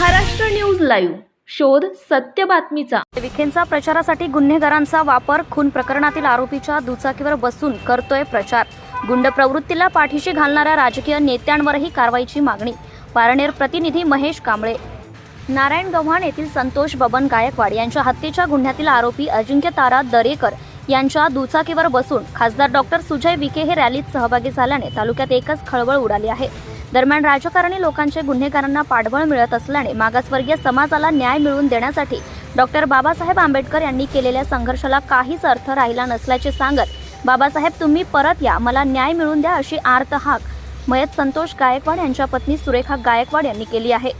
Maharashtra news live शोध सत्य बातमीचा. विखेंचा प्रचारासाठी गुन्हेगारांचा वापर खून प्रकरणातील आरोपीच्या दुचाकीवर बसून करतोय प्रचार. गुंड प्रवृत्तीला पाठीशी घालणाऱ्या राजकीय नेत्यांवरही कारवाईची मागणी. पारनेर प्रतिनिधी महेश कांबळे. नारायण गव्हाण येथील संतोष बबन गायकवाड यांच्या हत्येच्या गुन्ह्यातील आरोपी अजिंक्य तारा दरेकर यांच्या दुचाकीवर बसून खासदार डॉक्टर सुजय विखे हे रॅलीत सहभागी झाल्याने तालुक्यात एकच खळबळ उडाली आहे. दरम्यान राजकारणी लोकांचे गुन्हेगारांना पाठबळ मिळत असल्याने मागासवर्गीय समाजाला न्याय मिळवून देण्यासाठी डॉक्टर बाबासाहेब आंबेडकर यांनी केलेल्या संघर्षाला काहीच अर्थ राहिला नसल्याचे सांगत बाबासाहेब तुम्ही परत या. मला न्याय मिळवून द्या अशी आर्त हाक मयत संतोष गायकवाड यांच्या पत्नी सुरेखा गायकवाड यांनी केली आहे.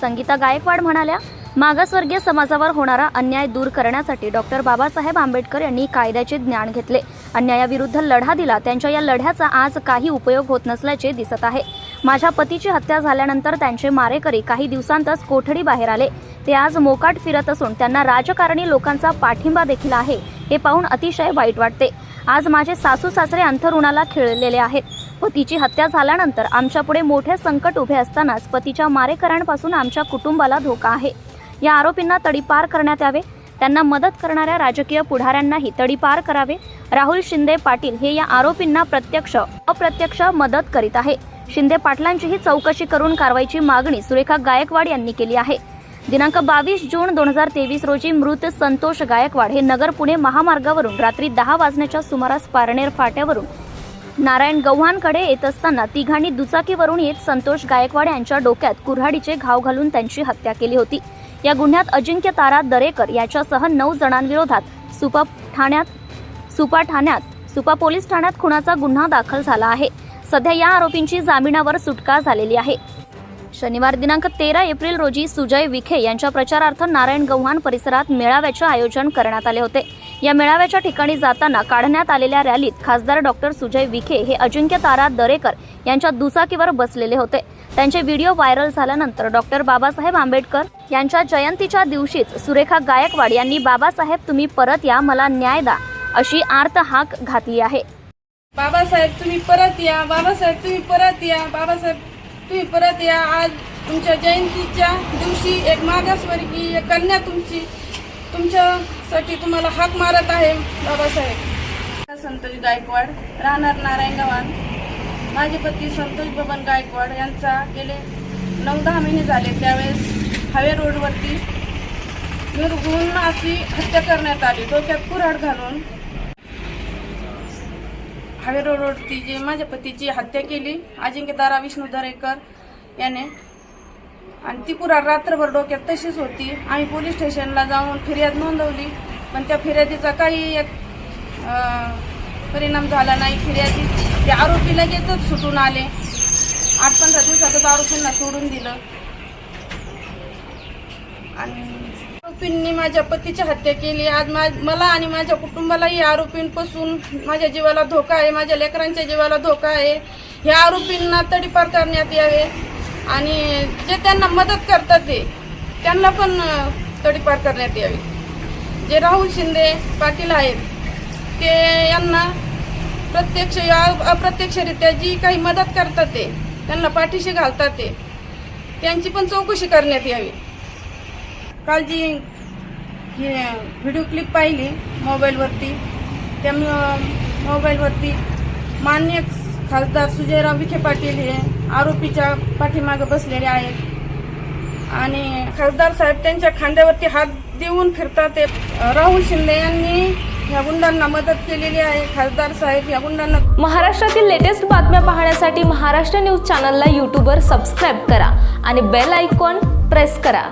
संगीता गायकवाड म्हणाल्या मागासवर्गीय समाजावर होणारा अन्याय दूर करण्यासाठी डॉक्टर बाबासाहेब आंबेडकर यांनी कायद्याचे ज्ञान घेतले. अन्यायाविरुद्ध लढा दिला त्यांच्या या लढ्याचा आज काही उपयोग होत नसल्याचे दिसत आहे. माझ्या पतीची हत्या झाल्यानंतर त्यांचे मारेकरी काही दिवसांतच कोठडी बाहेर आले. ते आज मोकाट फिरत असून त्यांना राजकारणी लोकांचा पाठिंबा देखील आहे हे पाहून अतिशय वाईट वाटते. आज माझे सासू सासरे अंथरुणाला खिळलेले आहेत. पतीची हत्या झाल्यानंतर आमच्यापुढे मोठे संकट उभे असतानाच पतीच्या मारेकऱ्यांपासून आमच्या कुटुंबाला धोका आहे. या आरोपींना तडीपार करण्यात यावे त्यांना मदत करणाऱ्या राजकीय पुढाऱ्यांनाही तडीपार करावे. राहुल शिंदे पाटील हे या आरोपींना प्रत्यक्ष अप्रत्यक्ष मदत करीत आहे. शिंदे पाटलांचीही चौकशी करून कारवाईची मागणी सुरेखा गायकवाड यांनी केली आहे. दिनांक बावीस जून दोन हजार तेवीस रोजी मृत संतोष गायकवाड हे नगर पुणे महामार्गावरून रात्री दहा वाजण्याच्या सुमारास पारनेर फाट्यावरून नारायण गव्हाणकडे येत असताना तिघांनी दुचाकीवरून येत संतोष गायकवाड यांच्या डोक्यात कुऱ्हाडीचे घाव घालून त्यांची हत्या केली होती. या गुन्ह्यात अजिंक्य तारा दरेकर याच्यासह नऊ जणांविरोधात सुपा ठाण्यात सुपा ठाण्यात सुपा पोलीस ठाण्यात खुनाचा गुन्हा दाखल झाला आहे. सध्या या आरोपींची जामिनावर सुटका झालेली आहे. शनिवार दिनांक तेरा एप्रिल रोजी सुजय विखे यांच्या प्रचारार्थ नारायण गव्हाण परिसरात मेळाव्याचे आयोजन करण्यात आले होते. या मेळाव्याच्या ठिकाणी जाताना काढण्यात आलेल्या रॅलीत खासदार डॉक्टर सुजय विखे हे अजिंक्य तारा दरेकर यांच्या दुचाकीवर बसलेले होते. त्यांचे व्हिडिओ व्हायरल झाल्यानंतर डॉक्टर बाबासाहेब आंबेडकर यांच्या जयंतीच्या दिवशीच सुरेखा गायकवाड यांनी बाबासाहेब तुम्ही परत या मला न्याय द्या अशी आर्त हाक घातली आहे. बाबासाहेब तुम्ही परत या बाबासाहेब तुम्ही परत या बाबासाहेब तुम्ही परत या. आज तुमच्या जयंतीच्या दिवशी एक मागासवर्गीय कन्या तुमची तुमच्यासाठी तुम्हाला हाक मारत आहे बाबासाहेब. संतोष गायकवाड राहणार नारायण गव्हाण. माझे पती संतोष बबन गायकवाड यांचा गेले नऊ दहा महिने झाले त्यावेळेस हावे रोडवरती. निर्गुण अशी हत्या करण्यात आली. डोक्यात कुऱ्हाड घालून हावे रोडवरती जे माझ्या पतीची हत्या केली अजिंक्य दारा विष्णू दरेकर याने. आणि ती पुरा रात्रभर डोक्यात तशीच होती. आम्ही पोलीस स्टेशनला जाऊन फिर्याद नोंदवली. पण त्या फिर्यादीचा काही एक परिणाम झाला नाही. फिर्यादी ते आरोपी लगेचच सुटून आले. आठ पंधरा दिवसातच आरोपींना सोडून दिलं. आणि आरोपींनी माझ्या पतीची हत्या केली. आज मा- मला आणि माझ्या कुटुंबालाही आरोपींपासून माझ्या जीवाला धोका आहे माझ्या लेकरांच्या जीवाला धोका आहे. ह्या आरोपींना तडीपार करण्यात यावे आणि जे त्यांना मदत करतात ते त्यांना पण तडीपार करण्यात यावी. जे राहुल शिंदे पाटील आहेत ते यांना प्रत्यक्ष अप्रत्यक्षरित्या जी काही मदत करतात ते त्यांना पाठीशी घालतात ते त्यांची पण चौकशी करण्यात यावी. काल जी व्हिडिओ क्लिप पाहिली मोबाईलवरती त्या मोबाईलवरती मान्य खासदार सुजयराव विखे पाटील हे आरोपीच्या पाठीमागे बसलेले आहेत. आणि खासदार साहेब त्यांच्या खांद्यावरती हात देऊन फिरतात ते. राहुल शिंदे यांनी ह्या गुंडांना मदत केलेली आहे. खासदार साहेब या गुंडांना महाराष्ट्रातील लेटेस्ट बातम्या पाहण्यासाठी महाराष्ट्र न्यूज चॅनलला यूट्यूबवर सबस्क्राईब करा आणि बेल आयकॉन प्रेस करा.